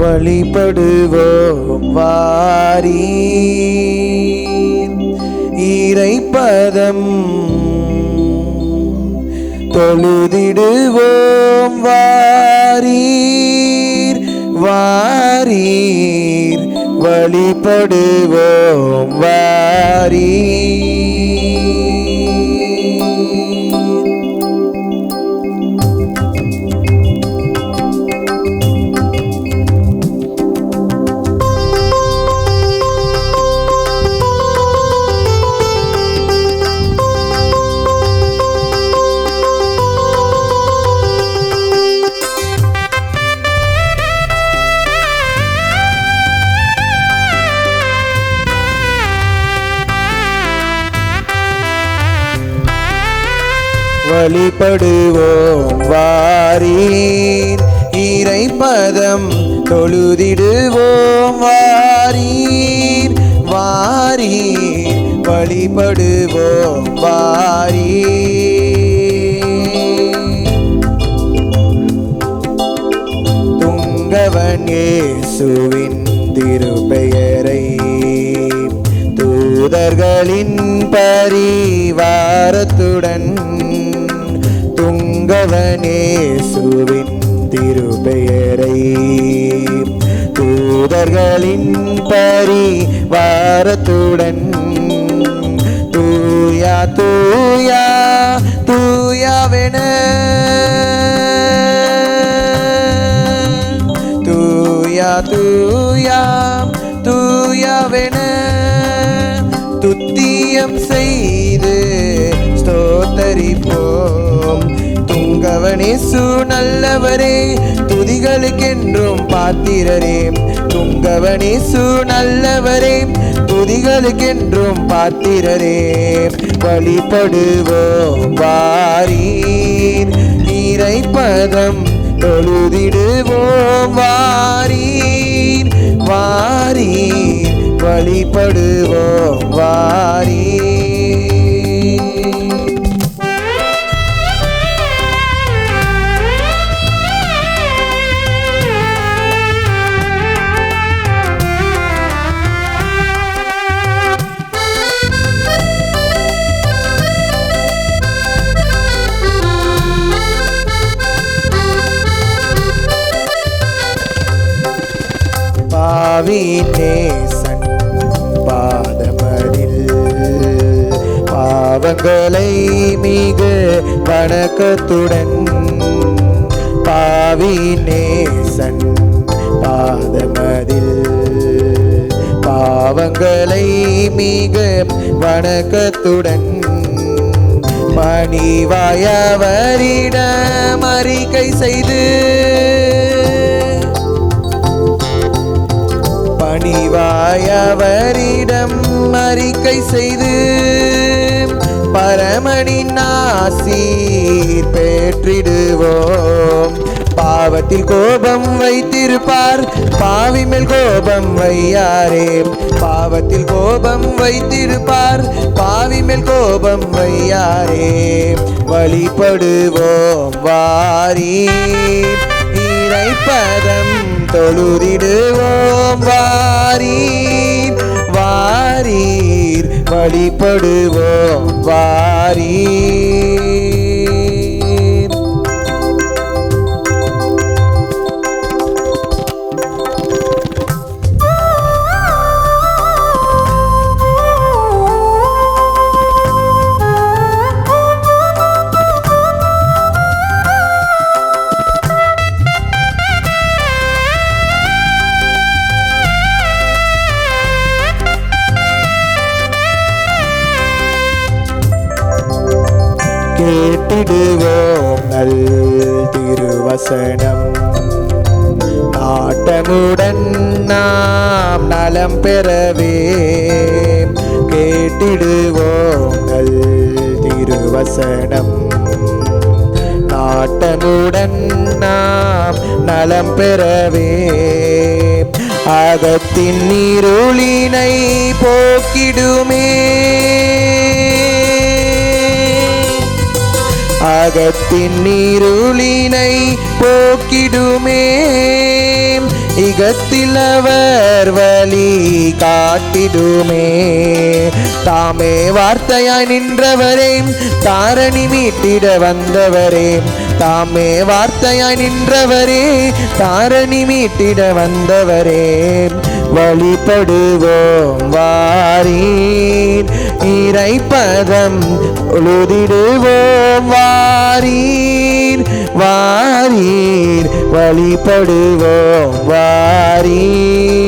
வழிபடுவோம் வாரி இறைப்பதம் தொழுதிடுவோம் வாரீர். வாரீர் வழிபடுவோம் வாரீர். வழிபடுவோம் வாரீர். இறைப்பதம் தொழுதிடுவோம் வாரீர். வாரீர் வழிபடுவோம் வாரீர். துங்கவன் இயேசுவின் திருப்பெயரை தூதர்களின் பரிவாரத்துடன் துங்கவன் திருபெயரை தூதர்களின் பரி வாரத்துடன் தூயா தூயா தூயாவென தூயா தூயா தூயாவென துத்தியம் செய்து ஸ்தோத்தரிப்போ துங்கவனேசு நல்லவரே துதிகளுக்கென்றும் பாத்திரரே. துங்கவனேசு நல்லவரே துதிகளுக்கென்றும் பாத்திரரே. வழிபடுவோம் வாரீ பாவின் நேசன் பாதமதில் பாவங்களை மிக வணக்கத்துடன் பாவின் நேசன் பாதமதில் பாவங்களை மிக வணக்கத்துடன் பணிவாயவரிடம் அறிக்கை செய்து பணிவாயவரிடம் அறிக்கை செய்து பரமனின் ஆசீர் பெற்றிடுவோம். பாவத்தில் கோபம் வைத்திருப்பார் பாவி மேல் கோபம் வையாரே. பாவத்தில் கோபம் வைத்திருப்பார் பாவி மேல் கோபம் வையாரே. வழிபடுவோம் வாரி இறைப்பதம் தொழுதிடுவோம் வாரீர் வாரீர். வழிபடுவோம் வாரீர். கேட்டிடுவோம் நல் திருவசனம். நாட்டமுடன் நாம் நலம் பெறவே கேட்டிடுவோம் நல் திருவசனம். நாட்டமுடன் நாம் நலம் பெறவே அகத்தின் நீருளினை போக்கிடுமே. அகத்தின் நீருளினை போக்கிடுமே. இகத்தில் அவர் வழி காட்டிடுமே. தாமே வார்த்தையாய் நின்றவரே தாரணி மீட்டிட வந்தவரே. தாமே வார்த்தையாய் நின்றவரே தாரணி மீட்டிட வந்தவரே. வழிபடுவோம் வாரீர் இறைப்பதம் உழுதிடுவோம் வாரீர். வா வழிபடுவோம் வாரீ.